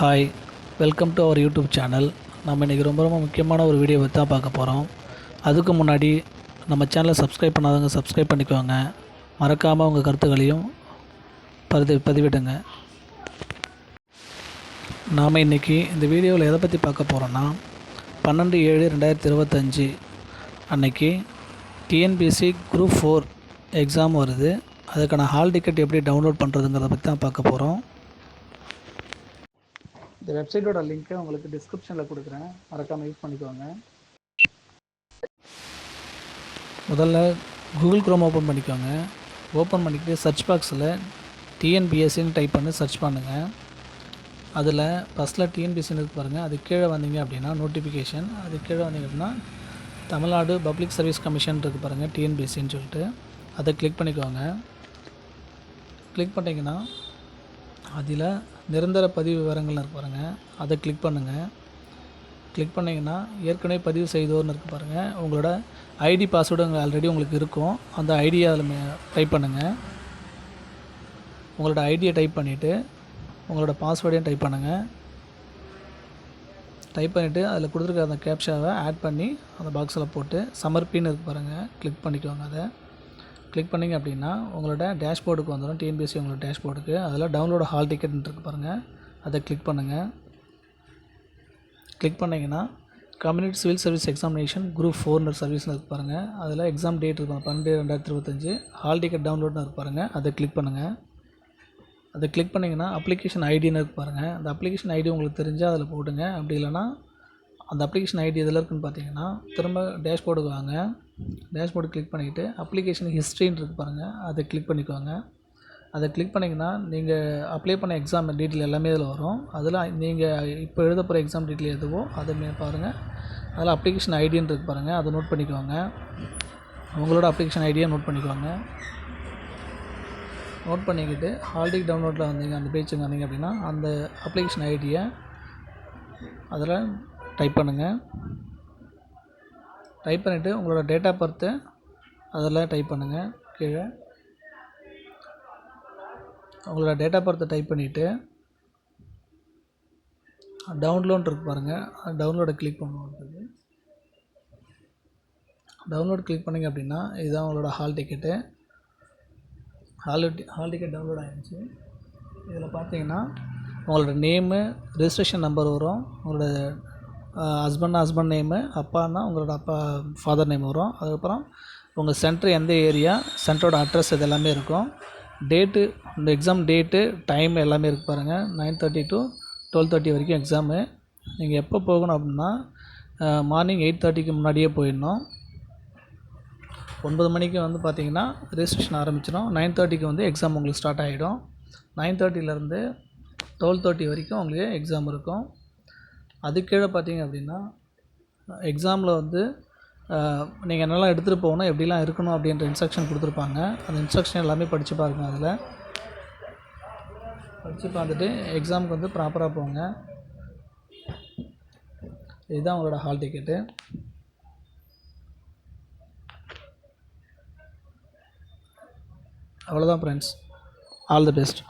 Hi welcome to our YouTube channel நம்ம இன்றைக்கி ரொம்ப ரொம்ப முக்கியமான ஒரு வீடியோ பற்றி தான் பார்க்க போகிறோம் அதுக்கு முன்னாடி நம்ம சேனலை சப்ஸ்கிரைப் பண்ணாதவங்க சப்ஸ்கிரைப் பண்ணிக்கோங்க. மறக்காமல் உங்கள் கருத்துக்களையும் பதி பதிவிடுங்க. நாம் இன்றைக்கி இந்த வீடியோவில் எதை பற்றி பார்க்க போகிறோன்னா பன்னெண்டு ஏழு ரெண்டாயிரத்தி இருபத்தஞ்சி அன்னைக்கு டிஎன்பிஎஸ்சி குரூப் ஃபோர் எக்ஸாம் வருது. அதுக்கான ஹால் டிக்கெட் எப்படி டவுன்லோட் பண்ணுறதுங்கிறத பற்றி தான் பார்க்க போகிறோம் இந்த வெப்சைட்டோட லிங்க்கை உங்களுக்கு டிஸ்கிரிப்ஷனில் கொடுக்குறேன். மறக்காமல் யூஸ் பண்ணிக்கோங்க. முதல்ல கூகுள் குரோம் ஓப்பன் பண்ணிக்கோங்க. ஓப்பன் பண்ணிக்கிட்டு சர்ச் பாக்ஸில் டிஎன்பிஎஸ்சின்னு டைப் பண்ணி சர்ச் பண்ணுங்கள் அதில் ஃபஸ்ட்டில் டிஎன்பிஎஸ்சின்னு இருக்கு பாருங்கள் அது கீழே வந்தீங்க அப்படின்னா நோட்டிஃபிகேஷன் அது கீழே வந்தீங்க அப்படின்னா தமிழ்நாடு பப்ளிக் சர்வீஸ் கமிஷன் இருக்குது பாருங்கள் டிஎன்பிஎஸ்சின்னு சொல்லிட்டு. அதை கிளிக் பண்ணிக்கோங்க. கிளிக் பண்ணிங்கன்னா அதில் நிரந்தர பதிவு விவரங்கள்னு இருக்கு பாருங்கள் அதை கிளிக் பண்ணுங்கள் கிளிக் பண்ணிங்கன்னா ஏற்கனவே பதிவு செய்தோர்னு இருக்கு பாருங்கள் உங்களோட ஐடி பாஸ்வேர்டு ஆல்ரெடி உங்களுக்கு இருக்கும். அந்த ஐடியை அதில் டைப் பண்ணுங்கள் உங்களோட ஐடியை டைப் பண்ணிவிட்டு உங்களோட பாஸ்வேர்டையும் டைப் பண்ணுங்கள் டைப் பண்ணிவிட்டு அதில் கொடுத்துருக்க அந்த கேப்ஷாவை ஆட் பண்ணி அந்த பாக்ஸில் போட்டு சமர்ப்பின்னு இருக்கு பாருங்கள் கிளிக் பண்ணிக்கோங்க அதை. கிளிக் பண்ணிங்க அப்படின்னா உங்களோட டேஷ்போர்டுக்கு வந்துடும் டிஎன்பிஎஸ்சி உங்களோட டேஷ்போர்டுக்கு. அதில் டவுன்லோட் ஹால் டிக்கெட்னு இருக்கு பாருங்கள் அதை கிளிக் பண்ணுங்கள் கிளிக் பண்ணிங்கன்னா community civil service examination group ஃபோர்னு சர்வீஸ்னு இருக்கு பாருங்கள் அதில் எக்ஸாம் டேட் இருக்கும் பன்னெண்டு ரெண்டாயிரத்தி இருபத்தஞ்சு. ஹால் டிக்கெட் டவுன்லோட்னு இருக்கு பாருங்கள் அதை கிளிக் பண்ணுங்கள் அதை கிளிக் பண்ணிங்கன்னா அப்ளிகேஷன் ஐடின்னு இருக்கு பாருங்கள் அந்த அப்ளிகேஷன் ஐடி உங்களுக்கு தெரிஞ்சால் அதில் போடுங்க அப்படி இல்லைன்னா அந்த அப்ளிகேஷன் ஐடி எதில் இருக்குன்னு பார்த்தீங்கன்னா திரும்ப டேஷ்போர்டுக்கு வாங்க. டேஷ்போர்டு கிளிக் பண்ணிக்கிட்டு அப்ளிகேஷன் ஹிஸ்ட்ரின்னு இருக்குது பாருங்கள் அதை கிளிக் பண்ணிக்கோங்க. அதை கிளிக் பண்ணிங்கன்னா நீங்கள் அப்ளை பண்ண எக்ஸாம் டீட்டெயில் எல்லாமே இதில் வரும். அதில் நீங்கள் இப்போ எழுத போகிற எக்ஸாம் டீட்டெயில் எதுவோ அதை மே பாருங்கள் அதில் அப்ளிகேஷன் ஐடின்னு இருக்குது பாருங்கள் அதை நோட் பண்ணிக்கோங்க. உங்களோட அப்ளிகேஷன் ஐடியை நோட் பண்ணிக்கோங்க. நோட் பண்ணிக்கிட்டு ஹால்டிக் டவுன்லோடில் வந்தீங்க அந்த பேஜுக்கு வந்தீங்க அப்படின்னா அந்த அப்ளிகேஷன் ஐடியை அதில் டைப் பண்ணுங்கள் டைப் பண்ணிவிட்டு உங்களோட டேட் ஆஃப் பர்த்து அதெல்லாம் டைப் பண்ணுங்கள் கீழே. உங்களோட டேட் ஆஃப் பர்த்தை டைப் பண்ணிவிட்டு டவுன்லோட் இருக்கு பாருங்கள் டவுன்லோடை கிளிக் பண்ணுவோம் டவுன்லோட் கிளிக் பண்ணிங்க அப்படின்னா இதுதான் உங்களோட hall ticket hall hall ticket download ஆகிடுச்சு இதில் பார்த்தீங்கன்னா உங்களோட நேமு ரிஜிஸ்ட்ரேஷன் நம்பர் வரும். உங்களோட ஹஸ்பண்ட் ஹஸ்பண்ட் நேமு அப்பான்னா உங்களோட அப்பா ஃபாதர் நேம் வரும். அதுக்கப்புறம் உங்கள் சென்டர் எந்த ஏரியா சென்டரோட அட்ரஸ் இது எல்லாமே இருக்கும். டேட்டு இந்த எக்ஸாம் டேட்டு டைம் எல்லாமே இருக்குது பாருங்கள் nine thirty to twelve thirty வரைக்கும் எக்ஸாமு நீங்கள் எப்போ போகணும் அப்படின்னா மார்னிங் எயிட் தேர்ட்டிக்கு முன்னாடியே போயிடணும். ஒன்பது மணிக்கு வந்து பார்த்தீங்கன்னா ரிஜிஸ்ட்ரேஷன் ஆரம்பிச்சிடும். நைன் தேர்ட்டிக்கு வந்து எக்ஸாம் உங்களுக்கு ஸ்டார்ட் ஆகிடும் நைன் தேர்ட்டிலேருந்து டுவெல் தேர்ட்டி வரைக்கும் உங்களுக்கு எக்ஸாம் இருக்கும். அதுக்கீழே பார்த்தீங்க அப்படின்னா எக்ஸாமில் வந்து நீங்கள் என்னெல்லாம் எடுத்துகிட்டு போகணும் எப்படிலாம் இருக்கணும் அப்படின்ற இன்ஸ்ட்ரக்ஷன் கொடுத்துருப்பாங்க. அந்த இன்ஸ்ட்ரக்ஷன் எல்லாமே படித்து பாருங்க அதில். படித்து பார்த்துட்டு எக்ஸாமுக்கு வந்து ப்ராப்பராக போங்க. இதுதான் உங்களோட ஹால் டிக்கெட்டு அவ்வளோதான் ஃப்ரெண்ட்ஸ் ஆல் தி பெஸ்ட்